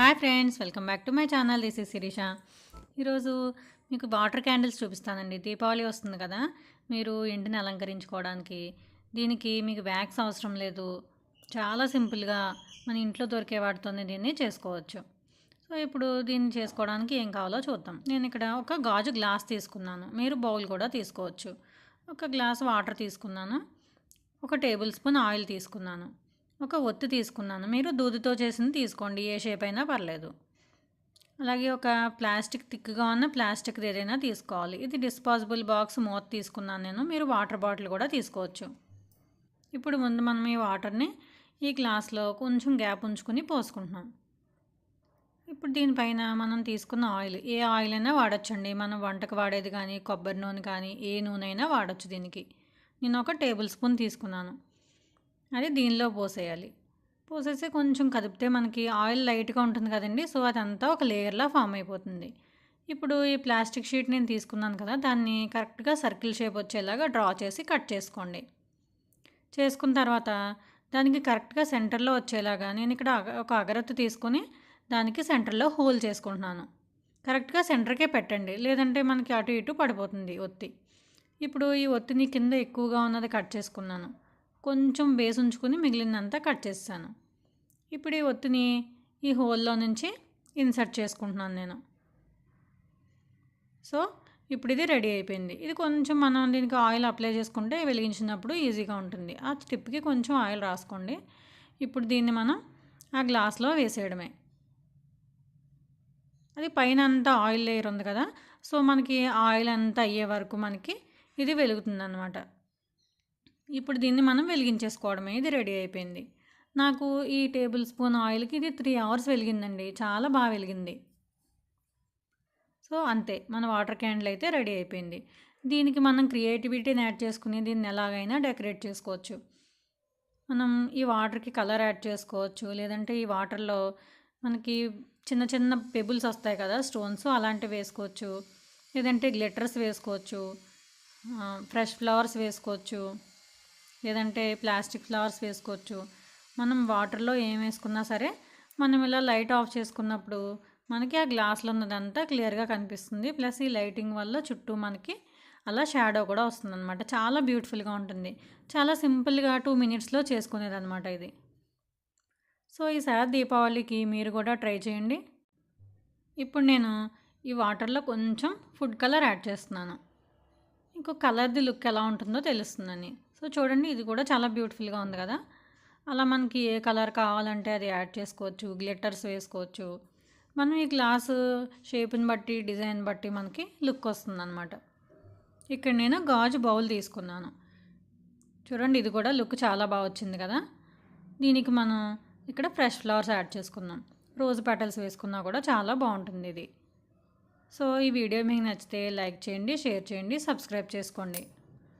Hi friends welcome back to my channel. This is Sirisha. ఈరోజు మీకు water candles చూపిస్తానండి. దీపావళి వస్తుంది కదా మీరు ఇంటిని అలంకరించుకోవడానికి. దీనికి మీకు వ్యాక్స్ అవసరం లేదు. చాలా సింపుల్గా మన ఇంట్లో దొరికే వాటితోనే దీన్ని చేసుకోవచ్చు. సో ఇప్పుడు దీన్ని చేసుకోవడానికి ఏం కావాలో చూద్దాం. నేను ఇక్కడ ఒక గాజు గ్లాస్ తీసుకున్నాను. మీరు బౌల్ కూడా తీసుకోవచ్చు. ఒక గ్లాస్ వాటర్ తీసుకున్నాను. ఒక టేబుల్ స్పూన్ ఆయిల్ తీసుకున్నాను. ఒక ఒత్తి తీసుకున్నాను. మీరు దూదితో చేసింది తీసుకోండి. ఏ షేప్ అయినా పర్లేదు. అలాగే ఒక ప్లాస్టిక్ థిక్గా ఉన్న ప్లాస్టిక్ ఏదైనా తీసుకోవాలి. ఇది డిస్పాజిబుల్ బాక్స్ మూత తీసుకున్నాను నేను. మీరు వాటర్ బాటిల్ కూడా తీసుకోవచ్చు. ఇప్పుడు ముందు మనం ఈ వాటర్ని ఈ గ్లాస్లో కొంచెం గ్యాప్ ఉంచుకుని పోసుకుంటున్నాం. ఇప్పుడు దీనిపైన మనం తీసుకున్న ఆయిల్. ఏ ఆయిల్ అయినా వాడచ్చండి. మనం వంటకు వాడేది కానీ కొబ్బరి నూనె కానీ ఏ నూనె అయినా వాడచ్చు దీనికి. నేను ఒక టేబుల్ స్పూన్ తీసుకున్నాను. అది దీనిలో పోసేయాలి. పోసేసి కొంచెం కదిపితే మనకి ఆయిల్ లైట్గా ఉంటుంది కదండి సో అదంతా ఒక లేయర్లా ఫామ్ అయిపోతుంది. ఇప్పుడు ఈ ప్లాస్టిక్ షీట్ నేను తీసుకున్నాను కదా దాన్ని కరెక్ట్గా సర్కిల్ షేప్ వచ్చేలాగా డ్రా చేసి కట్ చేసుకోండి. చేసుకున్న తర్వాత దానికి కరెక్ట్గా సెంటర్లో వచ్చేలాగా నేను ఇక్కడ ఒక అగరత్తు తీసుకొని దానికి సెంటర్లో హోల్ చేసుకుంటున్నాను. కరెక్ట్గా సెంటర్కే పెట్టండి లేదంటే మనకి అటు ఇటు పడిపోతుంది ఒత్తి. ఇప్పుడు ఈ ఒత్తిని కింద ఎక్కువగా ఉన్నది కట్ చేసుకున్నాను. కొంచెం బేస్ ఉంచుకుని మిగిలినంతా కట్ చేస్తాను. ఇప్పుడు ఈ ఒత్తిని ఈ హోల్లో నుంచి ఇన్సర్ట్ చేసుకుంటున్నాను నేను. సో ఇప్పుడు ఇది రెడీ అయిపోయింది. ఇది కొంచెం మనం దీనికి ఆయిల్ అప్లై చేసుకుంటే వెలిగించినప్పుడు ఈజీగా ఉంటుంది. ఆ స్టిప్కి కొంచెం ఆయిల్ రాసుకోండి. ఇప్పుడు దీన్ని మనం ఆ గ్లాస్లో వేసేయడమే. అది పైన అంతా ఆయిల్ లేయర్ ఉంది కదా సో మనకి ఆయిల్ అంతా అయ్యే వరకు మనకి ఇది వెలుగుతుంది అనమాట ఇప్పుడు దీన్ని మనం వెలిగించేసుకోవడమే. ఇది రెడీ అయిపోయింది. నాకు ఈ టేబుల్ స్పూన్ ఆయిల్కి ఇది త్రీ అవర్స్ వెలిగిందండి. చాలా బాగా వెలిగింది. సో అంతే. మన వాటర్ క్యాండిల్ అయితే రెడీ అయిపోయింది. దీనికి మనం క్రియేటివిటీని యాడ్ చేసుకుని దీన్ని ఎలాగైనా డెకరేట్ చేసుకోవచ్చు. మనం ఈ వాటర్కి కలర్ యాడ్ చేసుకోవచ్చు. లేదంటే ఈ వాటర్లో మనకి చిన్న చిన్న పెబుల్స్ వస్తాయి కదా స్టోన్స్ అలాంటివి వేసుకోవచ్చు. లేదంటే గ్లిటర్స్ వేసుకోవచ్చు. ఫ్రెష్ ఫ్లవర్స్ వేసుకోవచ్చు. లేదంటే ప్లాస్టిక్ ఫ్లవర్స్ వేసుకోవచ్చు. మనం వాటర్లో ఏం వేసుకున్నా సరే మనం ఇలా లైట్ ఆఫ్ చేసుకున్నప్పుడు మనకి ఆ గ్లాస్లో ఉన్నదంతా క్లియర్గా కనిపిస్తుంది. ప్లస్ ఈ లైటింగ్ వల్ల చుట్టూ మనకి అలా షాడో కూడా వస్తుంది అనమాట చాలా బ్యూటిఫుల్గా ఉంటుంది. చాలా సింపుల్గా టూ మినిట్స్లో చేసుకునేది అనమాట ఇది. సో ఈసారి దీపావళికి మీరు కూడా ట్రై చేయండి. ఇప్పుడు నేను ఈ వాటర్లో కొంచెం ఫుడ్ కలర్ యాడ్ చేస్తున్నాను. ఇంకో కలర్ది లుక్ ఎలా ఉంటుందో తెలుస్తుందని. సో చూడండి ఇది కూడా చాలా బ్యూటిఫుల్గా ఉంది కదా. అలా మనకి ఏ కలర్ కావాలంటే అది యాడ్ చేసుకోవచ్చు గ్లిటర్స్ వేసుకోవచ్చు. మనం ఈ గ్లాస్ షేప్ని బట్టి డిజైన్ బట్టి మనకి లుక్ వస్తుంది అనమాట ఇక్కడ నేను గాజు బౌల్ తీసుకున్నాను. చూడండి ఇది కూడా లుక్ చాలా బాగా వచ్చింది కదా. దీనికి మనం ఇక్కడ ఫ్రెష్ ఫ్లవర్స్ యాడ్ చేసుకుందాం. రోజ్ పెటల్స్ వేసుకున్నా కూడా చాలా బాగుంటుంది ఇది. సో ఈ వీడియో మీకు నచ్చితే లైక్ చేయండి షేర్ చేయండి సబ్స్క్రైబ్ చేసుకోండి.